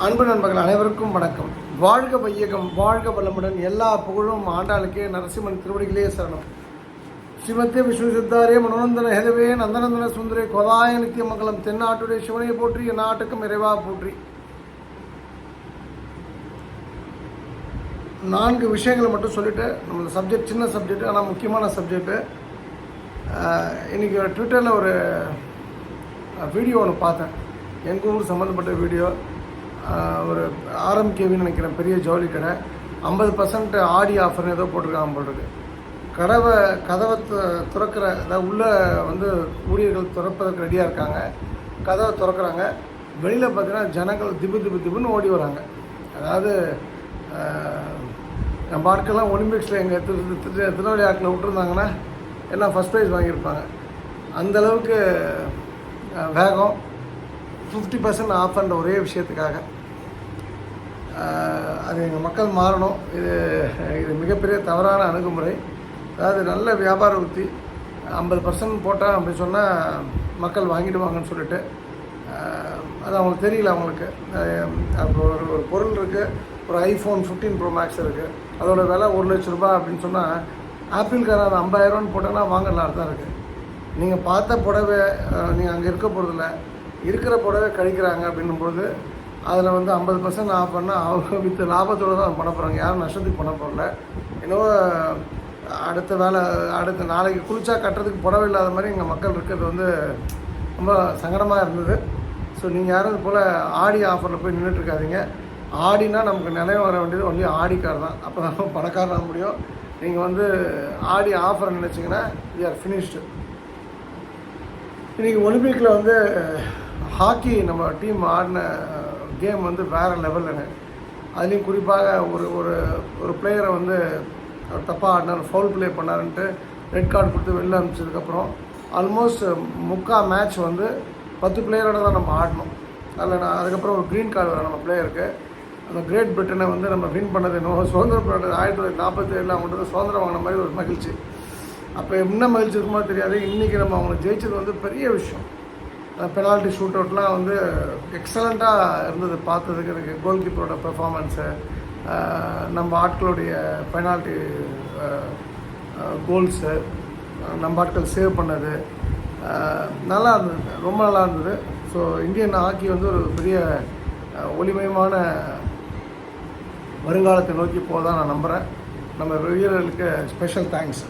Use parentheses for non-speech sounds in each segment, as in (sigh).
அன்பு நண்பர்கள் அனைவருக்கும் வணக்கம். வாழ்க வையகம் வாழ்க வளமுடன் எல்லா புகழும் ஆண்டாளுக்கே நரசிம்மன் திருவடிகளே சரணம். ஸ்ரீமத்திய விஷ்ணு சித்தாரே மனோநந்தன ஹெலவே நந்தநந்தன சுந்தரே கோதாய நித்தியமங்கலம் தென்னாட்டுடைய சிவனையை போற்றி என் நாட்டுக்கும் இறைவா போற்றி. நான்கு விஷயங்களை மட்டும் சொல்லிட்டு நம்ம சப்ஜெக்ட் சின்ன சப்ஜெக்ட் ஆனால் முக்கியமான சப்ஜெக்ட்டு இன்றைக்கி ட்விட்டரில் ஒரு வீடியோ ஒன்று பார்த்தேன். எங்கள் ஊர் சம்மந்தப்பட்ட வீடியோ ஒரு ஆர்எம்கேவின்னு நினைக்கிறேன் பெரிய ஜவுளி கடை. ஐம்பது பர்சன்ட் ஆடி ஆஃபர்னு ஏதோ போட்டிருக்காங்க போல் இருக்கு. கடவை கதவை து- திறக்கிற அதாவது உள்ளே வந்து ஊழியர்கள் திறப்பதற்கு ரெடியாக இருக்காங்க. கதவை திறக்கிறாங்க. வெளியில் பார்த்தீங்கன்னா ஜனங்கள் திபு திபு திபுன்னு ஓடி வராங்க. அதாவது நம்ம ஆட்கள்லாம் ஒலிம்பிக்ஸில் எங்கள் திரு திருநெல்வேலி ஆட்டில் விட்டுருந்தாங்கன்னா எல்லாம் ஃபஸ்ட் ப்ரைஸ் வாங்கியிருப்பாங்க. அந்தளவுக்கு வேகம். ஃபிஃப்டி பர்சன்ட் ஆஃபர்ன்ற ஒரே விஷயத்துக்காக. அது எங்கள் மக்கள் மாறணும். இது இது மிகப்பெரிய தவறான அணுகுமுறை. அதாவது நல்ல வியாபார உத்தி. ஐம்பது பர்சன்ட் போட்டால் அப்படி சொன்னால் மக்கள் வாங்கிடுவாங்கன்னு சொல்லிட்டு அது அவங்களுக்கு தெரியல அவங்களுக்கு. அப்போ ஒரு ஒரு பொருள் இருக்குது ஒரு ஐஃபோன் ஃபிஃப்டீன் ப்ரோ மேக்ஸ் இருக்குது அதோட விலை ஒரு லட்ச ரூபாய் அப்படின்னு சொன்னால் ஆப்பிள்காரன் அது ஐம்பதாயிரம்னு போட்டோன்னா வாங்கலாம் தான் இருக்குது நீங்கள் பார்த்த புடவை நீங்கள் அங்கே இருக்க போகிறதில்ல இருக்கிற புடவை கழிக்கிறாங்க அப்படின்னும்போது அதில் வந்து ஐம்பது பர்சன்ட் ஆஃப் பண்ணால் அவங்க வித் லாபத்தோடு தான் பண்ண போகிறாங்க யாரும் நஷ்டத்துக்கு பண்ண போகல என்னவோ அடுத்த வேலை அடுத்த நாளைக்கு குளிச்சா கட்டுறதுக்கு புடவை இல்லாத மாதிரி எங்கள் மக்கள் இருக்கிறது வந்து ரொம்ப சங்கடமாக இருந்தது. ஸோ நீங்கள் யாரும் இது போல் ஆடி ஆஃபரில் போய் நின்றுட்டுருக்காதீங்க ஆடினா நமக்கு நினைவு வர வேண்டியது ஒன்லி ஆடிக்கார் தான். அப்போ தான் பணக்காரனாக முடியும். நீங்கள் வந்து ஆடி ஆஃபர் நினச்சிங்கன்னா வி ஆர் ஃபினிஷ்டு இன்றைக்கி ஒலிம்பிக்கில் வந்து ஹாக்கி நம்ம டீம் ஆடின கேம் வந்து வேறு லெவலில் அதுலேயும் குறிப்பாக ஒரு ஒரு ஒரு பிளேயரை வந்து தப்பாக ஆடினார் ஃபவுல் ப்ளே பண்ணாருன்ட்டு ரெட் கார்டு கொடுத்து வெளில அனுப்பிச்சதுக்கப்புறம் ஆல்மோஸ்ட் முக்கால் மேட்ச் வந்து பத்து பிளேயரோட தான் நம்ம ஆடணும். அதில் நான் அதுக்கப்புறம் ஒரு க்ரீன் கார்டு வரும் நம்ம பிளேயருக்கு அந்த கிரேட் பிரிட்டனை வந்து நம்ம வின் பண்ணது என்னவோ சுதந்திர போராட்டம் ஆயிரத்தி தொள்ளாயிரத்தி நாற்பத்தி ஏழில் அவங்கள்ட்ட சுதந்திரம் வாங்கின மாதிரி ஒரு மகிழ்ச்சி. அப்போ என்ன மகிழ்ச்சி இருக்குமோ தெரியாது. இன்றைக்கி நம்ம அவங்க ஜெயிச்சது வந்து பெரிய விஷயம். பெனால்ட்டி ஷூட் அவுட்லாம் வந்து எக்ஸலண்ட்டாக இருந்தது பார்த்ததுக்கு எனக்கு கோல் கீப்பரோட பெர்ஃபார்மன்ஸு நம்ம ஆட்களுடைய பெனால்ட்டி கோல்ஸு நம்ம ஆட்கள் சேவ் பண்ணது. நல்லா இருந்தது ரொம்ப நல்லா இருந்தது. ஸோ இந்தியன் ஹாக்கி வந்து ஒரு பெரிய ஒளிமயமான வருங்காலத்தை நோக்கி போதான் நான் நம்புகிறேன் நம்ம வீரர்களுக்கு ஸ்பெஷல் தேங்க்ஸ்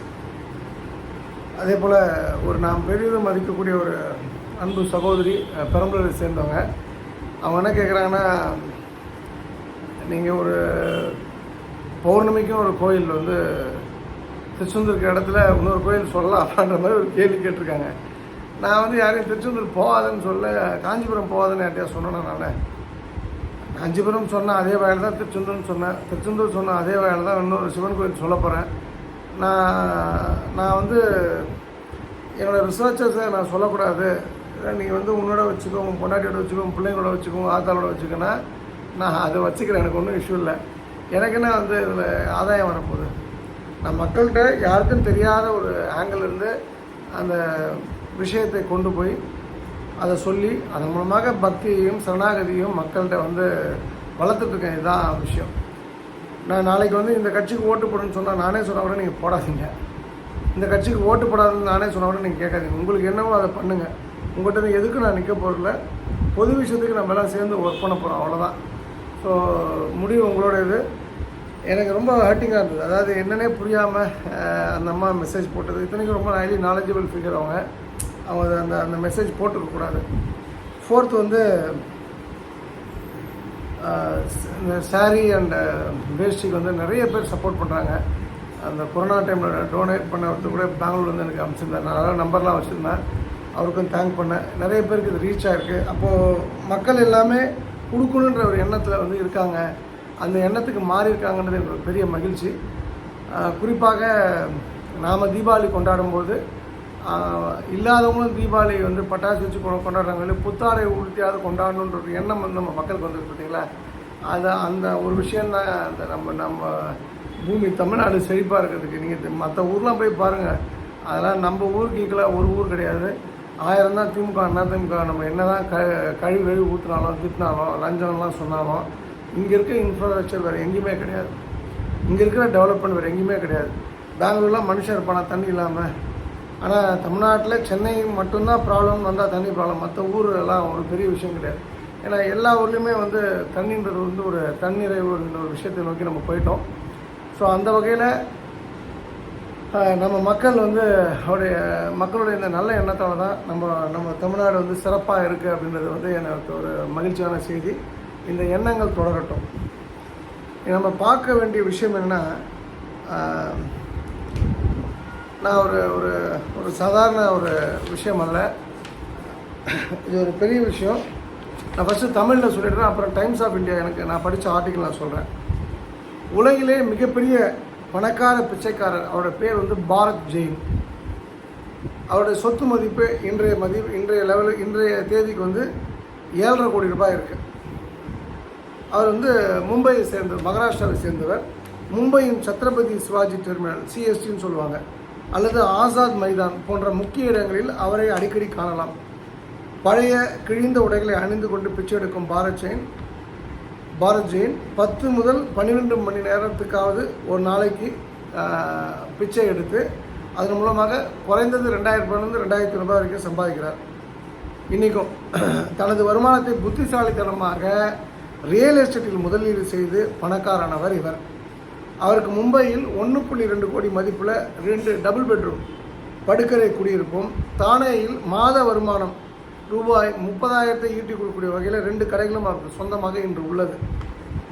அதே போல் ஒரு நாம் பெரிதும் மதிக்கக்கூடிய ஒரு அன்பு சகோதரி பெரம்பலூரை சேர்ந்தவங்க. அவங்க என்ன கேட்குறாங்கன்னா நீங்கள் ஒரு பௌர்ணமிக்கும் ஒரு கோயில் வந்து திருச்செந்தூர் இருக்கிற இடத்துல இன்னொரு கோயில் சொல்லலாம் அப்படின்ற மாதிரி ஒரு கேள்வி கேட்டிருக்காங்க. நான் வந்து யாரையும் திருச்செந்தூர் போகாதுன்னு சொல்ல காஞ்சிபுரம் போகாதுன்னு யார்ட்டையா சொன்னேன்னா நான். காஞ்சிபுரம் சொன்ன அதே வகையில் தான் திருச்செந்தூர்னு சொன்னேன். திருச்செந்தூர் சொன்ன அதே வகையில் தான் இன்னொரு சிவன் கோயில் சொல்ல போகிறேன் நான் நான் வந்து என்னோடய ரிசர்ச்சர்ஸை நான் சொல்லக்கூடாது. நீங்கள் வந்து உன்னோட வச்சுக்கோ உன் பொண்டாட்டியோட வச்சுக்கோ உன் பிள்ளைங்களோட வச்சுக்கோ உன் ஆத்தாளோட வச்சுக்கோன்னா நான் அதை வச்சுக்கிறேன். எனக்கு ஒன்றும் இஷ்யூ இல்லை. எனக்கு என்ன வந்து இதில் ஆதாயம் வரப்போகுது? நான் மக்கள்கிட்ட யாருக்கும் தெரியாத ஒரு ஆங்கிள் இருந்து அந்த விஷயத்தை கொண்டு போய் அதை சொல்லி அதன் மூலமாக பக்தியையும் சரணாகதியும் மக்கள்கிட்ட வந்து வளர்த்துட்ருக்கேன் இதுதான் விஷயம். நான் நாளைக்கு வந்து இந்த கட்சிக்கு ஓட்டு போடுன்னு சொன்னால் நானே சொன்ன கூட நீங்கள் போடாதீங்க. இந்த கட்சிக்கு ஓட்டு போடாதுன்னு நானே சொன்ன கூட நீங்கள் கேட்காதீங்க. உங்களுக்கு என்னவோ அதை பண்ணுங்கள் உங்கள்கிட்ட இருந்து எதுக்கும் நான் நிற்க போகிறதில்ல பொது விஷயத்துக்கு நம்ம எல்லாம் சேர்ந்து ஒர்க் பண்ண போகிறோம் அவ்வளோதான் ஸோ முடிவு உங்களோட இது எனக்கு ரொம்ப ஹர்ட்டிங்காக இருந்தது. அதாவது என்னன்னே புரியாமல் அந்த அம்மா மெசேஜ் போட்டது. இத்தனைக்கும் ரொம்ப ஹைலி நாலேஜபிள் ஃபிகர் அவங்க. அவங்க அந்த அந்த மெசேஜ் போட்டுருக்கக்கூடாது ஃபோர்த் வந்து இந்த சாரீ அண்ட் வேஷ்டிக்கு வந்து நிறைய பேர் சப்போர்ட் பண்ணுறாங்க அந்த கொரோனா டைமில் டொனேட் பண்ணது கூட பெங்களூர்லேருந்து எனக்கு அனுப்பிச்சிருந்தேன் நான் நிறைய நம்பர்லாம் வச்சுருந்தேன். அவருக்கும் தேங்க் பண்ணேன். நிறைய பேருக்கு இது ரீச் ஆகிருக்கு அப்போது மக்கள் எல்லாமே கொடுக்கணுன்ற ஒரு எண்ணத்தில் வந்து இருக்காங்க. அந்த எண்ணத்துக்கு மாறி இருக்காங்கன்றது ஒரு பெரிய மகிழ்ச்சி. குறிப்பாக நாம் தீபாவளி கொண்டாடும்போது போது இல்லாதவங்களும் தீபாவளி வந்து பட்டாசு வச்சு கொ- கொண்டாடுறாங்க. இல்லை புத்தாடை உடுத்தியாவது கொண்டாடணுன்ற ஒரு எண்ணம் வந்து நம்ம மக்களுக்கு வந்து பார்த்தீங்களா அது அந்த ஒரு விஷயந்தான் அந்த நம்ம நம்ம பூமி தமிழ்நாடு செழிப்பாக இருக்கிறதுக்கு நீங்கள் மற்ற ஊர்லாம் போய் பாருங்கள் அதெல்லாம் நம்ம ஊருக்கு ஈக்குவலாக ஒரு ஊர் கிடையாது. ஆயிரம் தான் திமுக அண்ணா திமுக நம்ம என்ன தான் க கழிவு கழிவு ஊற்றினாலும் திட்டினாலும் லஞ்சம்லாம் சொன்னாலும் இங்கே இருக்க இன்ஃப்ராஸ்ட்ரக்சர் வேறு எங்கேயுமே கிடையாது. இங்கே இருக்கிற டெவலப்மெண்ட் வேறு எங்கேயுமே கிடையாது. பெங்களூர்லாம் மனுஷன் இருப்பானா தண்ணி இல்லாமல் ஆனால் தமிழ்நாட்டில் சென்னை மட்டும்தான் ப்ராப்ளம் வந்தால் தண்ணி ப்ராப்ளம் மற்ற ஊரெல்லாம் ஒரு பெரிய விஷயம் கிடையாது. ஏன்னா எல்லா ஊர்லேயுமே வந்து தண்ணின்றது வந்து ஒரு தன்னிறைவு ஒரு விஷயத்தை நோக்கி நம்ம போயிட்டோம். ஸோ அந்த வகையில் நம்ம மக்கள் வந்து அவருடைய மக்களுடைய இந்த நல்ல எண்ணத்தால் தான் நம்ம நம்ம தமிழ்நாடு வந்து சிறப்பாக இருக்குது அப்படின்றது வந்து எனக்கு ஒரு மகிழ்ச்சியான செய்தி. இந்த எண்ணங்கள் தொடரட்டும். நம்ம பார்க்க வேண்டிய விஷயம் என்னென்னா நான் ஒரு ஒரு ஒரு சாதாரண ஒரு விஷயம் அல்ல. இது ஒரு பெரிய விஷயம். நான் ஃபஸ்ட்டு தமிழில் சொல்லிடுறேன் அப்புறம் டைம்ஸ் ஆஃப் இந்தியா எனக்கு நான் படித்த ஆர்டிக்கல் நான் சொல்கிறேன் உலகிலே மிகப்பெரிய பணக்கார பிச்சைக்காரர். அவரோட பேர் வந்து பாரத் ஜெயின். அவருடைய சொத்து மதிப்பு இன்றைய மதிப்பு இன்றைய லெவலில் இன்றைய தேதிக்கு வந்து ஏழரை கோடி ரூபாய் இருக்குது அவர் வந்து மும்பையை சேர்ந்தவர் மகாராஷ்டிராவை சேர்ந்தவர். மும்பையின் சத்ரபதி சிவாஜி டெர்மினல் சிஎஸ்டின்னு சொல்லுவாங்க. அல்லது ஆசாத் மைதான் போன்ற முக்கிய இடங்களில் அவரை அடிக்கடி காணலாம். பழைய கிழிந்த உடைகளை அணிந்து கொண்டு பிச்சை எடுக்கும் பாரத் ஜெயின் பாரத் ஜெயின் பத்து முதல் பன்னிரெண்டு மணி நேரத்துக்காவது ஒரு நாளைக்கு பிச்சை எடுத்து அதன் மூலமாக குறைந்தது ரெண்டாயிரம் ரூபாயிலிருந்து ரெண்டாயிரத்தி ரூபாய் வரைக்கும் சம்பாதிக்கிறார். இன்றைக்கும் தனது வருமானத்தை புத்திசாலித்தனமாக ரியல் எஸ்டேட்டில் முதலீடு செய்து பணக்காரானவர் இவர். அவருக்கு மும்பையில் ஒன்று புள்ளி ரெண்டு கோடி மதிப்பில் ரெண்டு டபுள் பெட்ரூம் படுக்கறை குடியிருப்பும் தானேயில் மாத வருமானம் ரூபாய் முப்பதாயிரத்தை ஈட்டி கொடுக்கக்கூடிய வகையில் ரெண்டு கடைகளும் அவருக்கு சொந்தமாக இன்று உள்ளது.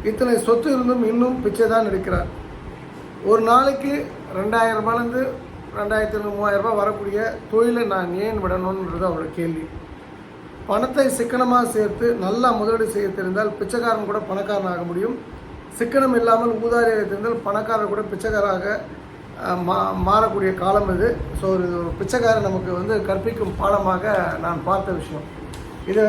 இத்தனை சொத்து இருந்தும் இன்னும் பிச்சை தான் எடுக்கிறார். ஒரு நாளைக்கு ரெண்டாயிரம் ரூபாயிலேருந்து ரெண்டாயிரத்தி மூவாயிரம் ரூபாய் வரக்கூடிய தொழிலை நான் ஏன் விடணுன்றது அவரோட கேள்வி. பணத்தை சிக்கனமாக சேர்த்து நல்லா முதலீடு செய்ய தெரிந்தால் பிச்சைக்காரன் கூட பணக்காரன் ஆக முடியும். சிக்கனம் இல்லாமல் ஊதாரியாக தெரிந்தால் பணக்காரர் கூட பிச்சைக்காராக மா மாறக்கூடிய காலம் இது. ஸோ இது ஒரு பிச்சைக்காரன் நமக்கு வந்து கற்பிக்கும் பாடமாக நான் பார்த்த விஷயம். இது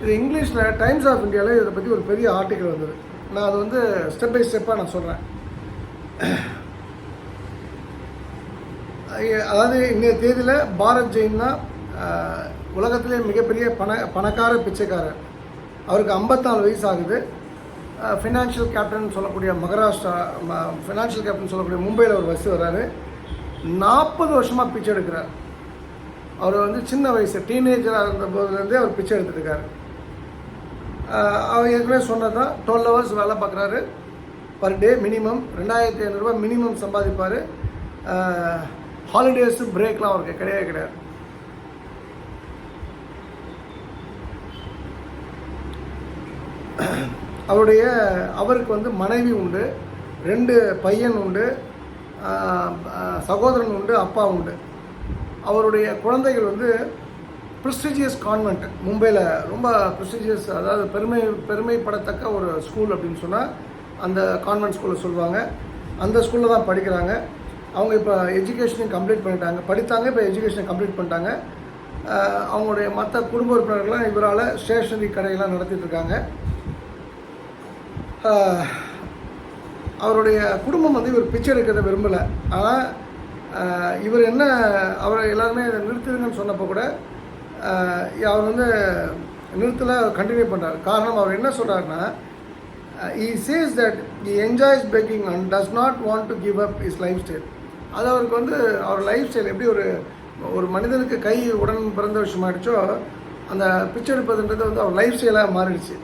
இது இங்கிலீஷில் டைம்ஸ் ஆஃப் இந்தியாவில் இதை பற்றி ஒரு பெரிய ஆர்டிக்கல் வந்தது. நான் அது வந்து ஸ்டெப் பை ஸ்டெப்பாக நான் சொல்கிறேன் அதாவது இன்றைய தேதியில் பாரத் ஜெயின் தான் உலகத்திலே மிகப்பெரிய பண பணக்கார பிச்சைக்காரர். அவருக்கு 54 வயசு ஆகுது. ஃபினான்ஷியல் கேப்டன் சொல்லக்கூடிய மகாராஷ்டிரா ஃபினான்ஷியல் கேப்டன் சொல்லக்கூடிய மும்பையில் ஒரு பஸ் வர்றாரு. நாற்பது வருஷமாக பிச்சை எடுக்கிறார். அவர் வந்து சின்ன வயசு டீனேஜராக இருந்த போதுலேருந்தே அவர் பிச்சை எடுத்துட்டு அவர் ஏற்கனவே சொன்னது தான் டுவெல் ஹவர்ஸ் வேலை பார்க்குறாரு பர் டே மினிமம் ரெண்டாயிரத்தி ஐநூறுரூவா மினிமம் சம்பாதிப்பார். ஹாலிடேஸு பிரேக்லாம் அவருக்கு கிடையவே கிடையாது. அவருடைய அவருக்கு வந்து மனைவி உண்டு ரெண்டு பையன் உண்டு சகோதரன் உண்டு அப்பா உண்டு. அவருடைய குழந்தைகள் வந்து ப்ரிஸ்டிஜியஸ் கான்வெண்ட் மும்பையில் ரொம்ப ப்ரிஸ்டிஜியஸ் அதாவது பெருமை பெருமைப்படத்தக்க ஒரு ஸ்கூல் அப்படின்னு சொன்னால் அந்த கான்வெண்ட் ஸ்கூலில் சொல்லுவாங்க. அந்த ஸ்கூலில் தான் படிக்கிறாங்க. அவங்க இப்போ எஜுகேஷனையும் கம்ப்ளீட் பண்ணிட்டாங்க. படித்தாங்க இப்போ எஜுகேஷனை கம்ப்ளீட் பண்ணிட்டாங்க. அவங்களுடைய மற்ற குடும்ப உறுப்பினர்கள்லாம் இவரால் ஸ்டேஷனரி கடையெல்லாம் நடத்திட்டு இருக்காங்க. அவருடைய குடும்பம் வந்து இவர் பிச்சை எடுக்கிறத விரும்பலை. ஆனால் இவர் என்ன அவரை எல்லாருமே இதை நிறுத்துதுங்கன்னு சொன்னப்போ கூட அவர் வந்து நிறுத்தல கண்டினியூ பண்ணுறாரு காரணம் அவர் என்ன சொல்கிறாருன்னா he says that he enjoys begging and does not want to give up his lifestyle அது அவருக்கு வந்து அவர் லைஃப் ஸ்டைல் எப்படி ஒரு ஒரு மனிதனுக்கு கை உடன் பிறந்த விஷயமாயிடுச்சோ அந்த பிச்சை எடுப்பதுன்றது வந்து அவர் லைஃப் ஸ்டைலாக மாறிடுச்சு.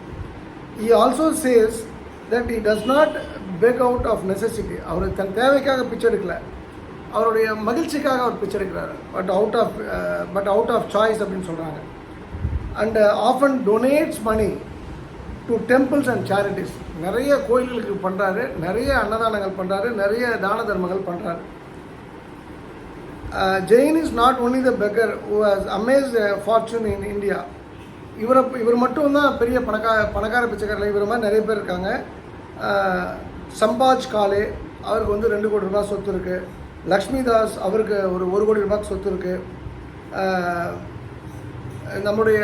He also says that he does not beg out of necessity அவர் தன் தேவைக்காக பிச்சை எடுக்கல. அவருடைய மகிழ்ச்சிக்காக அவர் பிச்சை எடுக்கிறார். But out of but out of choice அப்படின்னு சொல்கிறாங்க and often donates money to temples and charities நிறைய கோயில்களுக்கு பண்ணுறாரு நிறைய அன்னதானங்கள் பண்ணுறாரு நிறைய தான தர்மங்கள் பண்ணுறாரு Jain is not only the beggar who has amass fortune in India இவரை இவர் மட்டும்தான் பெரிய பணக்கார பணக்கார பிச்சைக்காரில் இவர் மாதிரி நிறைய பேர் இருக்காங்க. சம்பாஜ் காலே அவருக்கு வந்து ரெண்டு கோடி ரூபாய் சொத்து இருக்குது லக்ஷ்மி தாஸ் அவருக்கு ஒரு ஒரு கோடி ரூபாய் சொத்து இருக்குது நம்முடைய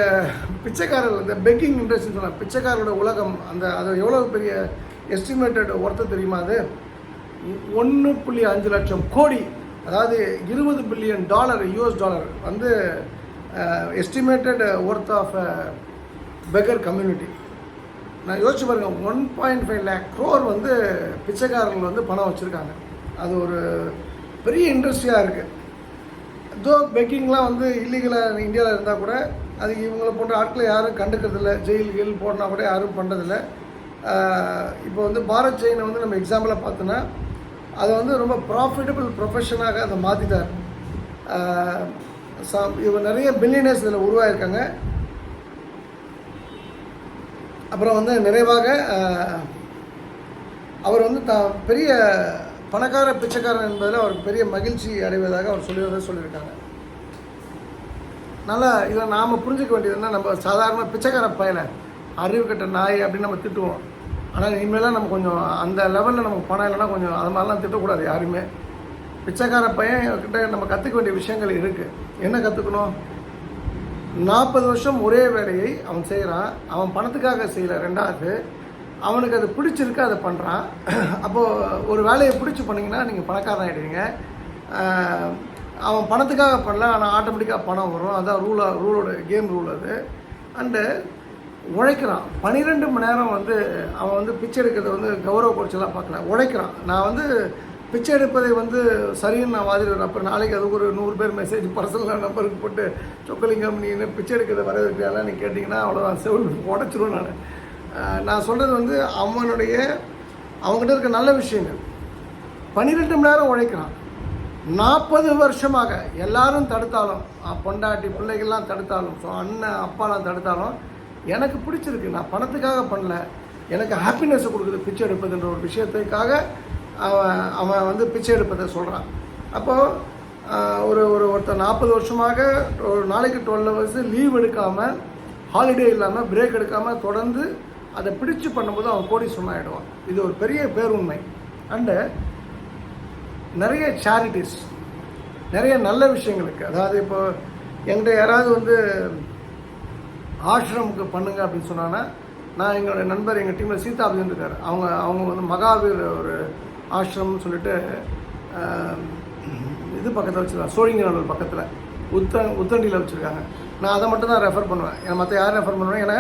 பிச்சைக்காரர் இந்த பெக்கிங் இண்டஸ்ட்ரின்னு சொன்னால் பிச்சைக்காரரோட உலகம் அந்த அது எவ்வளோ பெரிய எஸ்டிமேட்டட் ஒர்த்து தெரியுமா அது? ஒன்று புள்ளி அஞ்சு லட்சம் கோடி அதாவது இருபது பில்லியன் டாலர் யூஎஸ் டாலர் வந்து estimated worth of beggar community நான் யோசிச்சு பாருங்க one point five lakh crore வந்து பிச்சைக்காரர்கள் வந்து பணம் வச்சுருக்காங்க. அது ஒரு பெரிய இண்டஸ்ட்ரியாக இருக்குது தோ பெக்கிங்லாம் வந்து இல்லீகலாக இந்தியாவில் இருந்தால் கூட அது இவங்களை போன்ற ஆட்களை யாரும் கண்டுக்கிறதில்ல. ஜெயில் கீழ் போடனா கூட யாரும் பண்ணுறதில்ல uh, இப்போ வந்து பாரத் செயினை வந்து நம்ம எக்ஸாம்பிளாக பார்த்தோன்னா அதை வந்து ரொம்ப ப்ராஃபிட்டபிள் ப்ரொஃபஷனாக அதை மாற்றிட்டார் uh, இவங்க நிறைய பில்லியனர்ஸ் இதில் உருவாயிருக்காங்க. அப்புறம் வந்து நிறைவாக அவர் வந்து த பெரிய பணக்கார பிச்சைக்காரன் என்பதில் அவர் பெரிய மகிழ்ச்சி அடைவதாக அவர் சொல்லுவதாக சொல்லியிருக்காங்க. நல்லா இதை நாம் புரிஞ்சுக்க வேண்டியதுன்னா நம்ம சாதாரண பிச்சைக்கார பயலை அறிவு கட்ட நாய் அப்படின்னு நம்ம திட்டுவோம். ஆனால் இனிமேலாம் நம்ம கொஞ்சம் அந்த லெவலில் நமக்கு பணம் இல்லைன்னா கொஞ்சம் அது மாதிரிலாம் திட்டக்கூடாது யாருமே. பிச்சைக்கார பையன் கிட்ட நம்ம கற்றுக்க வேண்டிய விஷயங்கள் இருக்குது என்ன கற்றுக்கணும் நாற்பது வருஷம் ஒரே வேலையை அவன் செய்கிறான் அவன் பணத்துக்காக செய்யலை ரெண்டாவது அவனுக்கு அது பிடிச்சிருக்கு அதை பண்ணுறான் அப்போது ஒரு வேலையை பிடிச்சி பண்ணிங்கன்னா நீங்கள் பணக்காரன் ஆகிடுவீங்க அவன் பணத்துக்காக பண்ணல ஆனால் ஆட்டோமேட்டிக்காக பணம் வரும். அதான் ரூலாக ரூலோட கேம் ரூல் அது. அண்டு உழைக்கிறான். பன்னிரெண்டு மணி நேரம் வந்து அவன் வந்து பிச்சை எடுக்கிறத வந்து கௌரவ குறைச்சலாக பார்க்கல. உழைக்கிறான். நான் வந்து பிச்சை எடுப்பதை வந்து சரின்னு நான் வாதிடுவேன். அப்புறம் நாளைக்கு அது ஒரு நூறு பேர் மெசேஜ் பர்சனலாக நம்பருக்கு போட்டு சொக்கலிங்கம் நீ என்ன பிச்சை எடுக்கிறத வரவேற்கிறாலாம் நீ கேட்டிங்கன்னா அவ்வளோதான் செவில் உடச்சிருவேன் நான். நான் சொல்கிறது வந்து அவனுடைய அவங்ககிட்ட இருக்க நல்ல விஷயங்கள். பன்னிரெண்டு மணி நேரம் உழைக்கிறான். நாற்பது வருஷமாக எல்லாரும் தடுத்தாலும் பொண்டாட்டி பிள்ளைகள்லாம் தடுத்தாலும் ஸோ அண்ணன் அப்பாலாம் தடுத்தாலும் எனக்கு பிடிச்சிருக்கு. நான் பணத்துக்காக பண்ணல. எனக்கு ஹாப்பினஸை கொடுக்குது பிச்சை எடுப்பதுன்ற ஒரு விஷயத்துக்காக. அவன் அவன் வந்து பிச்சை எடுப்பதை சொல்கிறான் அப்போது ஒரு ஒரு ஒருத்தர் நாற்பது வருஷமாக ஒரு நாளைக்கு டுவெல் ஹவர்ஸ் லீவ் எடுக்காமல் ஹாலிடே இல்லாமல் பிரேக் எடுக்காமல் தொடர்ந்து அதை பிடிச்சு பண்ணும்போது அவன் கோடி ஆகிடுவான் இது ஒரு பெரிய பேருண்மை. அண்டு நிறைய சேரிட்டிஸ் நிறைய நல்ல விஷயங்களுக்கு அதாவது இப்போ என்கிட்ட யாராவது வந்து ஆசிரமுக்கு பண்ணுங்க அப்படின்னு சொன்னாங்கன்னா நான் எங்களுடைய நண்பர் எங்கள் டீமில் சீதாபதின்னு இருக்கார் அவங்க அவங்க வந்து மகாவீர் ஒரு ஆசிரமம்னு சொல்லிட்டு இது பக்கத்தில் வச்சுருக்காங்க. சோழிங்கநல்லூர் பக்கத்தில். உத்த உத்தண்டியில் வச்சுருக்காங்க. நான் அதை மட்டும் தான் ரெஃபர் பண்ணுவேன். ஏன்னா மற்ற யார் ரெஃபர் பண்ணுவேன் ஏன்னா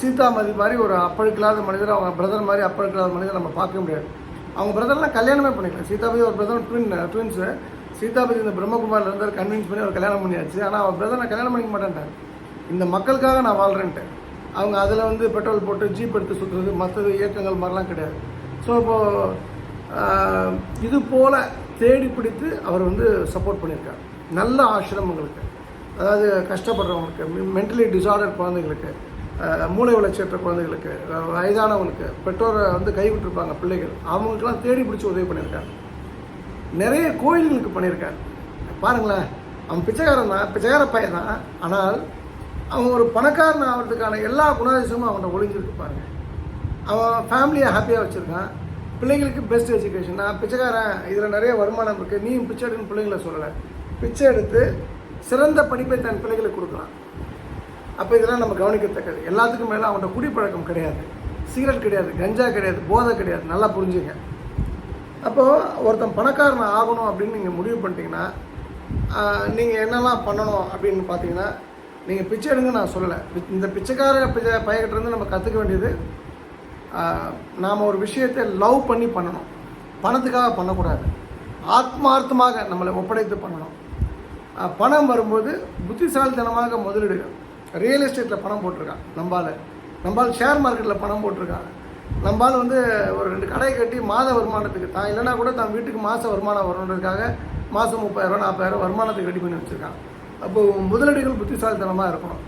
சீதாமதி மாதிரி ஒரு அப்பழுக்கில்லாத மனிதர் அவங்க பிரதர் மாதிரி அப்பழுக்கில்லாத மனிதர் நம்ம பார்க்க முடியாது. அவங்க பிரதர்லாம் கல்யாணமே பண்ணிக்கலாம் சீதாபதி ஒரு பிரதர் ட்வின் ட்வின்ஸு சீதாபதி இந்த பிரம்மகுமாரில் இருந்தார் கன்வின்ஸ் பண்ணி அவர் கல்யாணம் பண்ணியாச்சு. ஆனால் அவர் பிரதர் நான் கல்யாணம் பண்ணிக்க மாட்டேன்ட்டார். இந்த மக்களுக்காக நான் வாழ்கிறேன்ட்டு அவங்க அதில் வந்து பெட்ரோல் போட்டு ஜீப் எடுத்து சுற்றுறது மற்றது இயக்கங்கள் மாதிரிலாம் கிடையாது. ஸோ இப்போது இது போல் தேடி பிடித்து அவர் வந்து சப்போர்ட் பண்ணியிருக்கார். நல்ல ஆசிரமங்களுக்கு அதாவது கஷ்டப்படுறவங்களுக்கு மென்டலி டிசார்டர் குழந்தைங்களுக்கு மூளை வளர்ச்சியற்ற குழந்தைகளுக்கு வயதானவங்களுக்கு பெற்றோரை வந்து கைவிட்டிருப்பாங்க பிள்ளைகள் அவங்களுக்கெல்லாம் தேடி பிடிச்சி உதவி பண்ணியிருக்காங்க நிறைய கோயில்களுக்கு பண்ணியிருக்காரு. பாருங்களேன் அவன் பிச்சைக்காரன் தான் பிச்சைக்கார பையன் தான் ஆனால் அவன் ஒரு பணக்காரன் ஆகிறதுக்கான எல்லா குணாதிசயமும் அவன்கிட்ட ஒளிஞ்சிருக்கு பாருங்க. அவன் ஃபேமிலியை ஹாப்பியாக வச்சுருக்கான். பிள்ளைங்களுக்கு பெஸ்ட் எஜுகேஷன் நான் பிச்சைக்காரன் இதில் நிறைய வருமானம் இருக்குது நீயும் பிச்சை எடுன்னு பிள்ளைங்களை சொல்லலை. பிச்சை எடுத்து சிறந்த படிப்பை தன் பிள்ளைகளுக்கு கொடுக்கலாம். அப்போ இதெல்லாம் நம்ம கவனிக்கத்தக்கது. எல்லாத்துக்கும் மேலே அவன்கிட்ட குடிப்பழக்கம் கிடையாது. சிகரெட் கிடையாது. கஞ்சா கிடையாது. போதை கிடையாது. நல்லா புரிஞ்சுங்க. அப்போது ஒருத்தன் பணக்காரன் ஆகணும் அப்படின்னு நீங்கள் முடிவு பண்ணிட்டீங்கன்னா நீங்கள் என்னெல்லாம் பண்ணணும் அப்படின்னு பார்த்தீங்கன்னா நீங்கள் பிச்சை எடுங்க நான் சொல்லலை. இந்த பிச்சைக்கார பிச்சை பயக்கிட்டேருந்து நம்ம கற்றுக்க வேண்டியது நாம் ஒரு விஷயத்தை லவ் பண்ணி பண்ணணும். பணத்துக்காக பண்ணக்கூடாது. ஆத்மார்த்தமாக நம்மளை ஒப்படைத்து பண்ணணும். பணம் வரும்போது புத்திசாலித்தனமாக முதலீடுகள் ரியல் எஸ்டேட்டில் பணம் போட்டிருக்கான். நம்பால். நம்பால் ஷேர் மார்க்கெட்டில் பணம் போட்டிருக்கான். நம்பால் வந்து ஒரு ரெண்டு கடை கட்டி மாத வருமானத்துக்கு தான் இல்லைனா கூட தான் வீட்டுக்கு மாத வருமானம் வரணுன்றதுக்காக மாதம் முப்பதாயிரம் நாற்பதாயிரம் வருமானத்துக்கு ரெடி பண்ணி வச்சுருக்கான். அப்போது முதலீடுகள் புத்திசாலித்தனமாக இருக்கணும்.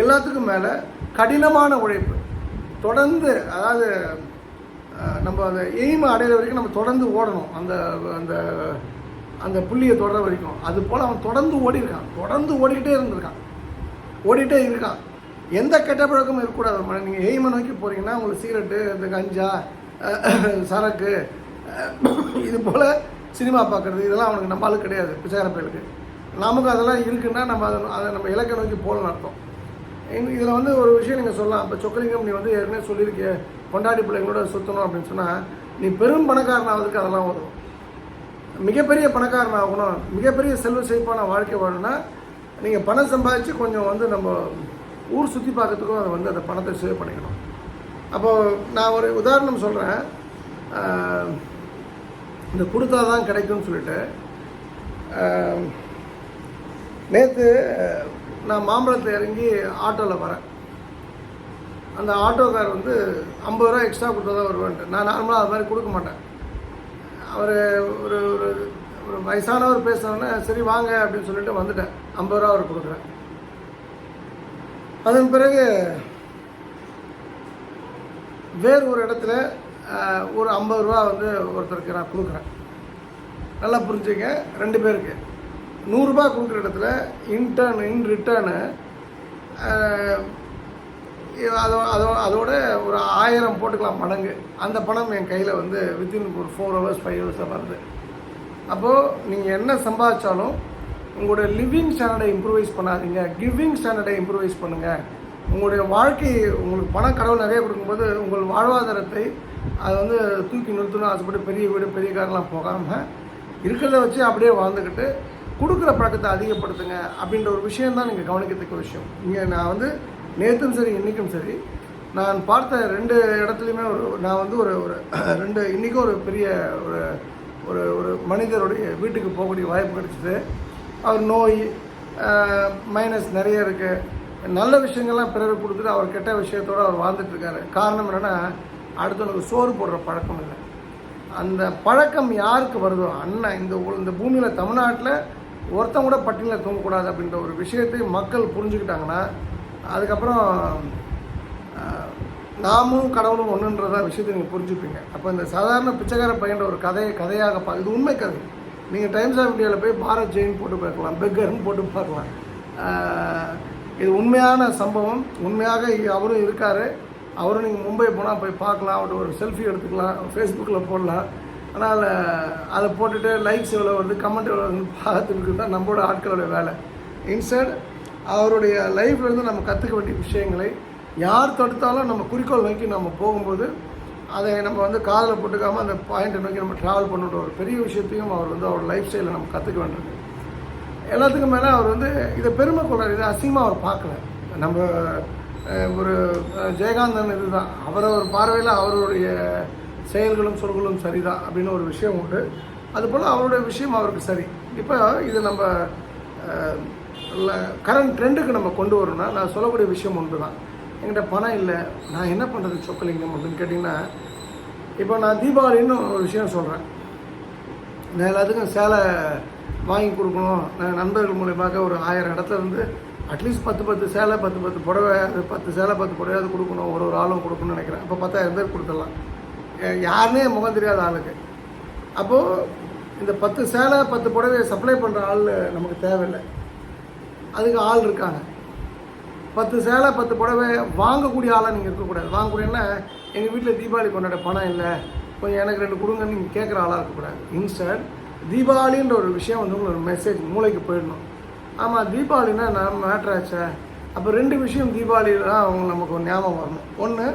எல்லாத்துக்கும் மேலே கடினமான உழைப்பு. தொடர்ந்து அதாவது நம்ம அந்த எய்மை அடையிற வரைக்கும் நம்ம தொடர்ந்து ஓடணும். அந்த அந்த அந்த புள்ளியை தொடர வரைக்கும். அது போல் அவன் தொடர்ந்து ஓடிருக்கான் தொடர்ந்து ஓடிக்கிட்டே இருந்திருக்கான். ஓடிட்டே இருக்கான். எந்த கெட்ட பழக்கமும் இருக்கக்கூடாது. நீங்கள் எய்மை நோக்கி போகிறீங்கன்னா உங்களுக்கு சிகரெட்டு இந்த கஞ்சா சரக்கு இது போல் சினிமா பார்க்குறது இதெல்லாம் அவனுக்கு நம்மளுக்கு கிடையாது. பிச்சைக்கார பயலுக்கு நமக்கு அதெல்லாம் இருக்குன்னா நம்ம அதை அதை நம்ம இலக்கை நோக்கி போகலன்னு அர்த்தம். இதில் வந்து ஒரு விஷயம் நீங்கள் சொல்லலாம். இப்போ சொக்கலிங்கம் நீ வந்து ஏற்கனவே சொல்லியிருக்கிய கொண்டாடி பிள்ளைங்களோட சுற்றணும் அப்படின்னு சொன்னால் நீ பெரும் பணக்காரன் அதெல்லாம் வரும் மிகப்பெரிய பணக்காரன் ஆகணும். மிகப்பெரிய செல்வ செழிப்பான வாழ்க்கை வாழணும்னா நீங்கள் பணம் சம்பாதிச்சு கொஞ்சம் வந்து நம்ம ஊர் சுற்றி பார்க்கறதுக்கும் அதை வந்து அந்த பணத்தை சேவ் பண்ணிக்கணும். அப்போது நான் ஒரு உதாரணம் சொல்கிறேன் இந்த கொடுத்தா தான் கிடைக்கும்னு சொல்லிட்டு நேற்று நான் மாம்பழத்தில் இறங்கி ஆட்டோவில் வரேன். அந்த ஆட்டோக்கார் வந்து ஐம்பது ரூபா எக்ஸ்ட்ரா கொடுத்தா தான் வருவேன்ட்டு. நான் நார்மலாக அது மாதிரி கொடுக்க மாட்டேன். அவர் ஒரு ஒரு ஒரு வயசானவர் பேசுனோடனே சரி வாங்க அப்படின்னு சொல்லிட்டு வந்துட்டேன். ஐம்பது ரூபா அவர் கொடுக்குறேன். அதன் பிறகு வேறு ஒரு இடத்துல ஒரு ஐம்பது ரூபா வந்து ஒருத்தருக்கு நான் கொடுக்குறேன். நல்லா புரிஞ்சுங்க ரெண்டு பேருக்கு. நூறுரூபா கொடுக்குற இடத்துல இன்டர்ன் இன் ரிட்டர்னு அதோ அதோ அதோட ஒரு ஆயிரம் போட்டுக்கலாம் மடங்கு. அந்த பணம் என் கையில் வந்து வித்தின் ஒரு ஃபோர் ஹவர்ஸ் ஃபைவ் ஹவர்ஸில் வருது. அப்போது நீங்கள் என்ன சம்பாதிச்சாலும் உங்களுடைய லிவிங் ஸ்டாண்டர்டை இம்ப்ரூவைஸ் பண்ணாதீங்க. கிவிங் ஸ்டாண்டர்டை இம்ப்ரூவைஸ் பண்ணுங்கள் உங்களுடைய வாழ்க்கை உங்களுக்கு பணம் கடவுள் நிறைய கொடுக்கும்போது உங்கள் வாழ்வாதாரத்தை அதை வந்து தூக்கி நிறுத்தணும் ஆசைப்பட்டு பெரிய வீடு பெரிய காரெலாம் போகாமல் இருக்கிறத வச்சு அப்படியே வாழ்ந்துக்கிட்டு கொடுக்குற பழக்கத்தை அதிகப்படுத்துங்க அப்படின்ற ஒரு விஷயம் தான் நீங்கள் கவனிக்கத்தக்க விஷயம். இங்கே நான் வந்து நேற்றும் சரி இன்றைக்கும் சரி நான் பார்த்த ரெண்டு இடத்துலையுமே ஒரு நான் வந்து ஒரு ஒரு (clears throat) ரெண்டு இன்றைக்கும் ஒரு பெரிய ஒரு ஒரு ஒரு மனிதருடைய வீட்டுக்கு போகக்கூடிய வாய்ப்பு கிடச்சிது. அவர் நோய் மைனஸ் நிறைய இருக்குது நல்ல விஷயங்கள்லாம் பிறருக்கு கொடுத்துட்டு அவர் கெட்ட விஷயத்தோடு அவர் வாழ்ந்துட்டுருக்காரு காரணம் என்னென்னா அடுத்தவனுக்கு சோறு போடுற பழக்கம் இல்லை. அந்த பழக்கம் யாருக்கு வருதோ அண்ணன் இந்த இந்த பூமியில் தமிழ்நாட்டில் ஒருத்தன் கூட பட்டியலில் தூங்கக்கூடாது அப்படின்ற ஒரு விஷயத்தை மக்கள் புரிஞ்சுக்கிட்டாங்கன்னா அதுக்கப்புறம் நாமும் கடவுளும் ஒன்றுன்றத விஷயத்தை நீங்கள் புரிஞ்சுப்பீங்க. அப்போ இந்த சாதாரண பிச்சைக்கார பையன்ற ஒரு கதையை கதையாக பா இது உண்மை கதை. நீங்கள் டைம்ஸ் ஆஃப் இந்தியாவில் போய் பாரத் ஜெயின் போட்டு பார்க்கலாம் பெக்கர்னு போட்டு பார்க்கலாம். இது உண்மையான சம்பவம். உண்மையாக அவரும் இருக்கார். அவரும் நீங்கள் மும்பை போனால் போய் பார்க்கலாம். அவர்கிட்ட ஒரு செல்ஃபி எடுத்துக்கலாம். ஃபேஸ்புக்கில் போடலாம். ஆனால் அதை போட்டுட்டு லைக்ஸ் எவ்வளோ வருது கமெண்ட் எவ்வளோ வருது பார்த்துருக்கு தான் நம்மளோட ஆட்களோட வேலை. இன்ஸ்டட் அவருடைய லைஃப்லேருந்து நம்ம கற்றுக்க வேண்டிய விஷயங்களை யார் தடுத்தாலும் நம்ம குறிக்கோள் நோக்கி நம்ம போகும்போது அதை நம்ம வந்து காதில் போட்டுக்காமல் அந்த பாயிண்ட்டை நோக்கி நம்ம ட்ராவல் பண்ணுற ஒரு பெரிய விஷயத்தையும் அவர் வந்து அவரோட லைஃப் ஸ்டைலில் நம்ம கற்றுக்க வேண்டியது. எல்லாத்துக்கும் மேலே அவர் வந்து இதை பெருமை கொள்றாரு. இதை அசிங்கமாக அவர் பார்க்கல. நம்ம ஒரு ஜெயகாந்தன் இதுதான். அவரை ஒரு பார்வையில் அவருடைய செயல்களும் சொல்களும் சரிதான் அப்படின்னு ஒரு விஷயம் உண்டு. அதுபோல் அவருடைய விஷயம் அவருக்கு சரி. இப்போ இது நம்ம கரண்ட் ட்ரெண்டுக்கு நம்ம கொண்டு வரணும்னா நான் சொல்லக்கூடிய விஷயம் ஒன்று தான் என்கிட்ட பணம் இல்லை நான் என்ன பண்ணுறது சொக்கலிங்கம் அப்படின்னு கேட்டிங்கன்னா இப்போ நான் தீபாவளின்னு ஒரு விஷயம் சொல்கிறேன் நான் எல்லாத்துக்கும் சேலை வாங்கி கொடுக்கணும். நான் நண்பர்கள் மூலியமாக ஒரு ஆயிரம் இடத்துல இருந்து அட்லீஸ்ட் பத்து பத்து சேலை பத்து பத்து புடவை அது பத்து சேலை பத்து புடவையாவது கொடுக்கணும். ஒரு ஒரு ஆளும் கொடுக்கணும்னு நினைக்கிறேன். அப்போ பத்தாயிரம் பேர் கொடுத்துடலாம். யாருன்னே யாருனே முகம் தெரியாத ஆளுக்கு. அப்போது இந்த பத்து சேலை பத்து புடவையை சப்ளை பண்ணுற ஆள் நமக்கு தேவையில்லை. அதுக்கு ஆள் இருக்காங்க. பத்து சேலை பத்து புடவை வாங்கக்கூடிய ஆளாக நீங்கள் இருக்கக்கூடாது. வாங்கக்கூடியன்னா எங்கள் வீட்டில் தீபாவளி கொண்டாட பணம் இல்லை. கொஞ்சம் எனக்கு ரெண்டு கொடுங்கன்னு நீங்கள் கேட்குற ஆளாக இருக்கக்கூடாது. இன்ஸ்டன்ட் தீபாவளின்ற ஒரு விஷயம் வந்து உங்களுக்கு ஒரு மெசேஜ் மூளைக்கு போயிடணும். ஆமாம் தீபாவளின்னா நான் மேட்ரு ஆச்சே அப்போ ரெண்டு விஷயம் தீபாவளியில் தான் அவங்க நமக்கு ஒரு ஞாபகம் வரணும். ஒன்று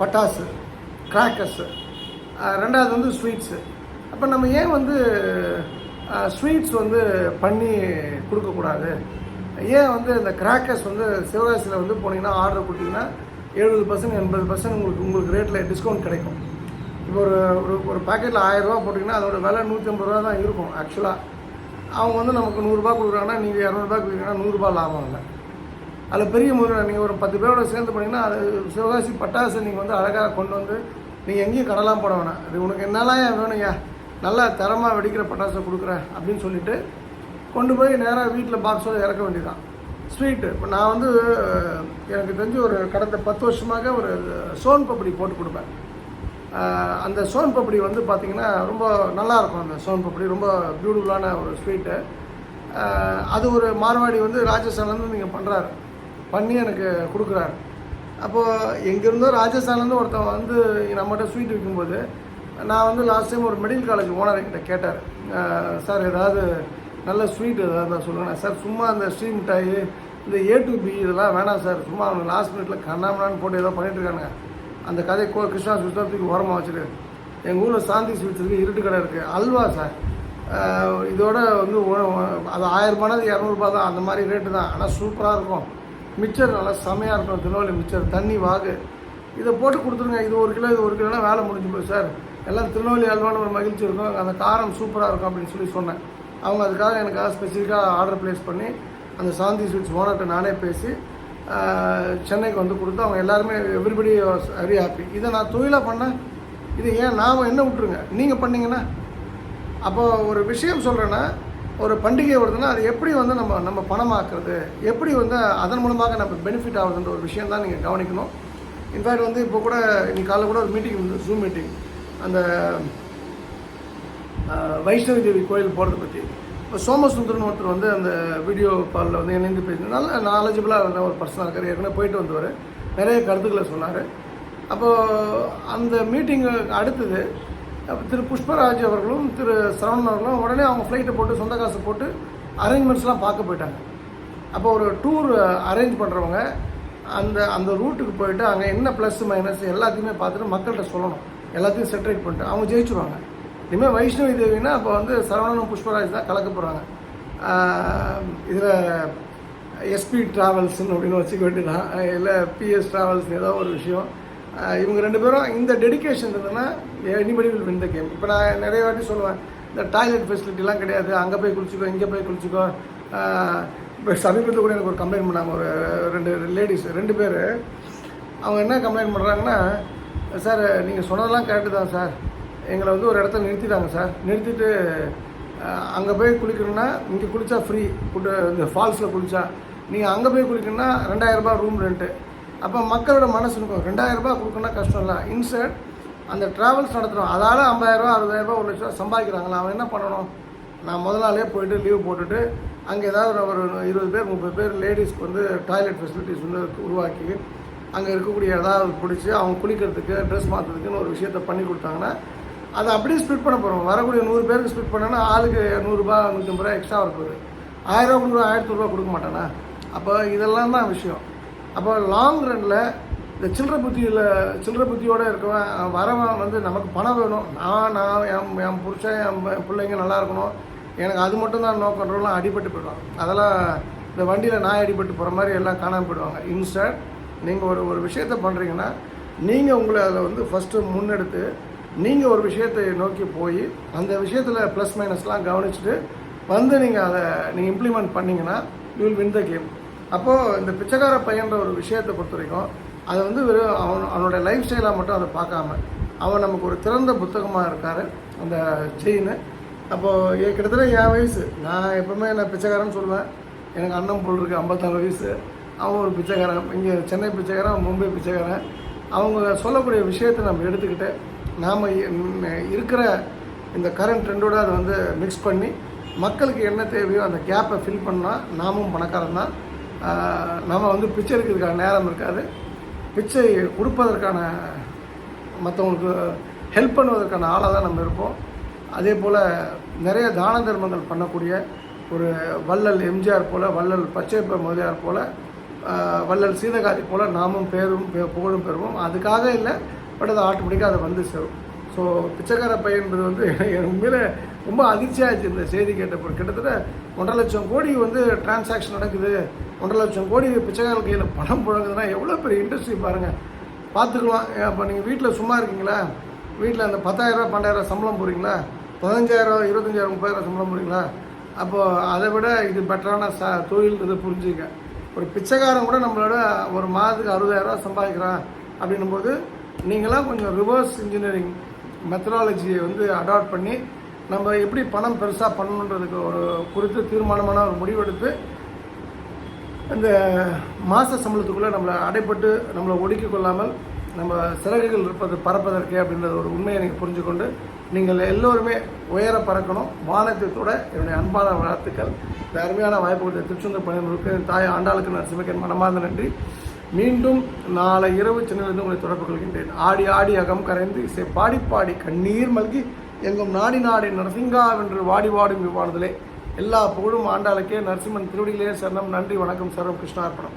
பட்டாசு. கிராக்கர்ஸு ரெண்டாவது வந்து ஸ்வீட்ஸு அப்போ நம்ம ஏன் வந்து ஸ்வீட்ஸ் வந்து பண்ணி கொடுக்கக்கூடாது? ஏன் வந்து இந்த கிராக்கர்ஸ் வந்து சிவகாசியில் வந்து போனீங்கன்னா ஆர்டர் கொடுத்தீங்கன்னா எழுபது பர்சன்ட் எண்பது பர்சன்ட் உங்களுக்கு உங்களுக்கு ரேட்டில் டிஸ்கவுண்ட் கிடைக்கும். இப்போ ஒரு ஒரு ஒரு பாக்கெட்டில் ஆயிரரூபா போட்டிங்கன்னா அதோட விலை நூற்றி ஐம்பது ரூபா தான் இருக்கும் ஆக்சுவலாக அவங்க வந்து நமக்கு நூறுரூபா கொடுக்குறாங்கன்னா நீங்கள் இரநூறுபா கொடுக்குறீங்கன்னா நூறுரூபா லாபம் இல்லை. அதில் பெரிய முதல்ல நீங்கள் ஒரு பத்து பேரோட சேர்ந்து பண்ணிங்கன்னா அது சிவகாசி பட்டாசு நீங்கள் வந்து அழகாக கொண்டு வந்து நீங்கள் எங்கேயும் கடலாம் போட வேணாம். அது உனக்கு என்னெல்லாம் ஏன் நல்லா தரமாக வெடிக்கிற பட்டாசை கொடுக்குறேன் அப்படின்னு சொல்லிட்டு கொண்டு போய் நேராக வீட்டில் பாக்ஸோட இறக்க வேண்டியதான் ஸ்வீட்டு இப்போ நான் வந்து எனக்கு தெரிஞ்சு ஒரு கடந்த பத்து வருஷமாக ஒரு சோன் பப்படி போட்டு கொடுப்பேன். அந்த சோன் பப்படி வந்து பார்த்திங்கன்னா ரொம்ப நல்லாயிருக்கும் அந்த சோன் பப்படி. ரொம்ப பியூட்டிஃபுல்லான ஒரு ஸ்வீட்டு அது ஒரு மார்வாடி வந்து ராஜஸ்தான்லேருந்து நீங்கள் பண்ணுறாரு பண்ணி எனக்கு கொடுக்குறாரு. அப்போது எங்கேருந்தோ ராஜஸ்தான்லேருந்து ஒருத்தன் வந்து நம்மகிட்ட ஸ்வீட் விற்கும்போது நான் வந்து லாஸ்ட் டைம் ஒரு மெடிக்கல் காலேஜ் ஓனர் கேட்டார். சார் ஏதாவது நல்ல ஸ்வீட் ஏதாவது இருந்தால் சொல்லுங்கள் சார் சும்மா அந்த ஸ்ரீ மிட்டாய் இந்த ஏ டு பி இதெல்லாம் வேணாம் சார் சும்மா அவங்க லாஸ்ட் மினிட்ல கண்ணாமண்ணான்னு போட்டு ஏதோ பண்ணிகிட்டு இருக்காங்க அந்த கதை கோ கிருஷ்ணா சுத்தத்துக்கு ஓரமாக வச்சுரு. எங்கள் ஊரில் சாந்தி ஸ்வீட்ஸ் இருக்குது இருட்டு கடை இருக்குது அல்வா சார் இதோட வந்து அது ஒ- அது ஆயிரரூபானது இரநூறுபா தான். அந்த மாதிரி ரேட்டு தான். ஆனால் சூப்பராக இருக்கும். மிச்சர் நல்லா செமையாக இருக்கும் திருநெல்வேலி மிச்சர் தண்ணி வாகு. இதை போட்டு கொடுத்துருங்க. இது ஒரு கிலோ இது ஒரு கிலோனா வேலை முடிஞ்சு போய் சார். எல்லாம் திருநெல்வேலி அல்வான்னு ஒரு மகிழ்ச்சி இருக்கும். அந்த காரம் சூப்பராக இருக்கும் அப்படின்னு சொல்லி சொன்னேன். அவங்க அதுக்காக எனக்காக ஸ்பெசிஃபிக்காக ஆர்டர் ப்ளேஸ் பண்ணி அந்த சாந்தி ஸ்வீட்ஸ் ஓனர்கிட்ட நானே பேசி சென்னைக்கு வந்து கொடுத்து அவங்க எல்லாருமே எவ்ரிபடி வெரி ஹாப்பி இதை நான் தொழிலாக பண்ணேன் இது ஏன் நாம் என்ன விட்டுருங்க? நீங்கள் பண்ணிங்கன்னா அப்போ ஒரு விஷயம் சொல்கிறேன்னா ஒரு பண்டிகை வருதுன்னா அது எப்படி வந்து நம்ம நம்ம பணமாக்குறது? எப்படி வந்து அதன் மூலமாக நம்ம பெனிஃபிட் ஆகுதுன்ற ஒரு விஷயம் தான் நீங்கள் கவனிக்கணும் இன்ஃபேக்ட் வந்து இப்போ கூட இன்னைக்கு காலைல கூட ஒரு மீட்டிங் இருந்தது ஜூம் மீட்டிங் அந்த ஆஹ், வைஷ்ணவி தேவி கோயில் போகிறத பற்றி இப்போ சோமசுந்தரன் ஒருத்தர் வந்து அந்த வீடியோ காலில் வந்து இணைந்து பேசி நல்ல நாலேஜபிளாக இருந்த ஒரு பர்சனாக இருக்கார். ஏற்கனவே போயிட்டு வந்தவர். நிறைய கருத்துக்களை சொன்னார். அப்போது அந்த மீட்டிங்கு அடுத்தது அப்போ திரு புஷ்பராஜ் அவர்களும் திரு சரவணன் அவர்களும் உடனே அவங்க ஃப்ளைட்டை போட்டு சொந்த காசு போட்டு அரேஞ்ச்மெண்ட்ஸ்லாம் பார்க்க போயிட்டாங்க. அப்போ ஒரு டூர் அரேஞ்ச் பண்ணுறவங்க அந்த அந்த ரூட்டுக்கு போயிட்டு அங்கே என்ன ப்ளஸ் மைனஸ் எல்லாத்தையுமே பார்த்துட்டு மக்கள்கிட்ட சொல்லணும். எல்லாத்தையும் செட்ரேட் பண்ணிட்டு அவங்க ஜெயிச்சுருவாங்க. இனிமேல் வைஷ்ணவி தேவினா அப்போ வந்து சரவணனும் புஷ்பராஜ் தான் கலக்க போகிறாங்க இதில் எஸ்பி ட்ராவல்ஸ்னு அப்படின்னு வச்சுக்க வேண்டியதான் இல்லை பிஎஸ் ட்ராவல்ஸ் ஏதோ ஒரு விஷயம். இவங்க ரெண்டு பேரும் இந்த டெடிகேஷன் இருந்ததுன்னா anybody will win the game இப்போ நான் நிறைய வாட்டி சொல்லுவேன் இந்த டாய்லெட் ஃபெசிலிட்டிலாம் கிடையாது அங்கே போய் குளிச்சிக்கோ இங்கே போய் குளிச்சிக்கோ. இப்போ சமீபத்தில் கூட எனக்கு ஒரு கம்ப்ளைண்ட் பண்ணாங்க ஒரு ரெண்டு லேடிஸ் ரெண்டு பேர். அவங்க என்ன கம்ப்ளைண்ட் பண்ணுறாங்கன்னா சார் நீங்கள் சொன்னதெல்லாம் கரெக்டு தான் சார் எங்களை வந்து ஒரு இடத்துல நிறுத்திட்டாங்க சார் நிறுத்திட்டு அங்கே போய் குளிக்கணும்னா இங்கே குளித்தா ஃப்ரீ ஃபுட்டு இந்த ஃபால்ஸில் குளித்தா நீங்கள் அங்கே போய் குளிக்கணும்னா ரெண்டாயிரரூபா ரூம் ரெண்ட்டு அப்போ மக்களோட மனசு இருக்கும் ரெண்டாயிரரூபா கொடுக்கணும்னா கஷ்டம் இல்லை. இன்சர்ட் அந்த ட்ராவல்ஸ் நடத்துகிறோம் அதால் ஐம்பதாயிரரூபா அறுபதாயிரரூபா ஒரு லட்ச ரூபா சம்பாதிக்கிறாங்களா? அவன் என்ன பண்ணணும்? நான் முதல் நாளே போயிட்டு லீவ் போட்டுட்டு அங்கே ஏதாவது ஒரு இருபது பேர் முப்பது பேர் லேடிஸ்க்கு வந்து டாய்லெட் ஃபெசிலிட்டிஸ் வந்து உருவாக்கி அங்கே இருக்கக்கூடிய ஏதாவது பிடிச்சி அவங்க குளிக்கிறதுக்கு ட்ரெஸ் மாற்றுறதுக்குன்னு ஒரு விஷயத்த பண்ணி கொடுத்தாங்கன்னா அதை அப்படியே ஸ்ப்ளிட் பண்ண போகிறோம் வரக்கூடிய நூறு பேருக்கு ஸ்ப்ளிட் பண்ணோன்னா ஆளுக்கு நூறுரூபா நூற்றம்பது ரூபா எக்ஸ்ட்ரா வரப்போகுது. ஆயிரம் கொடுக்குறோம் ஆயிரத்தி ரூபா கொடுக்க மாட்டானா? அப்போ இதெல்லாம் தான் விஷயம். அப்போ லாங் ரன்னில் இந்த சில்லற புத்தியில் சில்லற புத்தியோடு இருக்கவன் வரவன் வந்து நமக்கு பணம் வேணும். நான் நான் என் என் புருஷன் என் பிள்ளைங்க நல்லா இருக்கணும். எனக்கு அது மட்டும் தான் நோக்கன்றவங்களாம் அடிபட்டு போயிடுவான் அதெல்லாம் இந்த வண்டியில் நான் அடிபட்டு போகிற மாதிரி எல்லாம் காணாமல் போயிடுவாங்க. இன்ஸ்டன்ட் நீங்கள் ஒரு ஒரு விஷயத்த பண்ணுறீங்கன்னா நீங்கள் உங்களை அதில் வந்து ஃபஸ்ட்டு முன்னெடுத்து நீங்கள் ஒரு விஷயத்தை நோக்கி போய் அந்த விஷயத்தில் ப்ளஸ் மைனஸ்லாம் கவனிச்சுட்டு வந்து நீங்கள் அதை நீங்கள் இம்ப்ளிமெண்ட் பண்ணிங்கன்னா you will win the game அப்போது இந்த பிச்சைக்கார பையன்ற ஒரு விஷயத்தை பொறுத்த வரைக்கும் அதை வந்து வெறும் அவன் அவனோட லைஃப் ஸ்டைலாக மட்டும் அதை பார்க்காம அவன் நமக்கு ஒரு திறந்த புத்தகமாக இருக்கார் அந்த செயின் அப்போது கிட்டத்தட்ட என் வயசு. நான் எப்பவுமே நான் பிச்சைக்காரன்னு சொல்லுவேன். எனக்கு அண்ணன் பொருள் இருக்குது ஐம்பத்தாறு வயசு. அவன் ஒரு பிச்சைக்காரன். இங்கே சென்னை பிச்சைக்காரன் மும்பை பிச்சைக்காரன். அவங்க சொல்லக்கூடிய விஷயத்தை நம்ம எடுத்துக்கிட்டு நாம் இருக்கிற இந்த கரண்ட் ட்ரெண்டோடு அதை வந்து மிக்ஸ் பண்ணி மக்களுக்கு என்ன தேவையோ அந்த கேப்பை ஃபில் பண்ணால் நாமும் பணக்காரன் தான். நம்ம வந்து பிச்சை எடுக்கிறதுக்கான நேரம் இருக்காது. பிச்சை கொடுப்பதற்கான மற்றவங்களுக்கு ஹெல்ப் பண்ணுவதற்கான ஆளாக தான் நம்ம இருப்போம். அதே போல் நிறைய தான தர்மங்கள் பண்ணக்கூடிய ஒரு வள்ளல் எம்ஜிஆர் போல் வள்ளல் பச்சைப்ப முதலியார் போல் வள்ளல் சீதகாதி போல் நாமும் பேரும் புகழும் பெறுவோம். அதுக்காக இல்லை பட் அது ஆட்டோமேட்டிக்காக அதை வந்து சேரும். ஸோ பிச்சைக்கார பையன்றது வந்து (laughs) உண்மையில் உண்மையில ரொம்ப அதிர்ச்சியாச்சு இந்த செய்தி கேட்டப்போ. கிட்டத்தட்ட ஒன்றரை லட்சம் கோடி வந்து டிரான்சாக்ஷன் நடக்குது. ஒன்றரை லட்சம் கோடி பிச்சைக்காரன் கையில் பணம் புழங்குதுன்னா எவ்வளோ பெரிய இண்டஸ்ட்ரி பாருங்கள் பார்த்துக்கலாம். அப்போ நீங்கள் வீட்டில் சும்மா இருக்கீங்களா? வீட்டில் அந்த பத்தாயிரரூபா பன்னெண்டாயிரம் சம்பளம் போகிறீங்களா பதினஞ்சாயிரம் இருபத்தஞ்சாயிரம் முப்பதாயிரம் சம்பளம் போகிறீங்களா அப்போது அதை விட இது பெட்டரான ச தொழில்ன்றதை புரிஞ்சுக்க. ஒரு பிச்சைக்காரன் கூட நம்மளோட ஒரு மாதத்துக்கு அறுபதாயிரரூவா சம்பாதிக்கிறான் அப்படின்னும்போது நீங்களாம் கொஞ்சம் ரிவர்ஸ் இன்ஜினியரிங் மெத்தடாலஜியை வந்து அடாப்ட் பண்ணி நம்ம எப்படி பணம் பெருசாக பண்ணணுன்றதுக்கு ஒரு குறித்து தீர்மானமான ஒரு முடிவெடுத்து இந்த மாத சம்பளத்துக்குள்ளே நம்மளை அடைப்பட்டு நம்மளை ஒடுக்கி கொள்ளாமல் நம்ம சிறகுகள் இருப்பது பறப்பதற்கே அப்படின்றத ஒரு உண்மையை நீங்கள் புரிஞ்சுக்கொண்டு நீங்கள் எல்லோருமே உயர பறக்கணும். வானத்தோட என்னுடைய அன்பான வாழ்த்துக்கள். இந்த அருமையான வாய்ப்பு கொடுத்த திருச்செந்தூர் பயணங்களுக்கு தாய் ஆண்டாளுக்கு நான் சிவக்கன் மனமார்ந்த நன்றி. மீண்டும் நாளை இரவு சென்னையிலிருந்து உங்களை தொடர்பு கொள்கின்றேன். ஆடி ஆடி அகம் கரைந்து இசை பாடி பாடி கண்ணீர் மல்கி எங்கும் நாடி நாடி நரசிங்கா வென்று வாடி வாடும் இவ்வாறுதலே. எல்லா புகழும் ஆண்டாளுக்கே நரசிம்மன் திருவடியிலே சரணம். நன்றி வணக்கம் சர்வம் கிருஷ்ணார்ப்பணம்.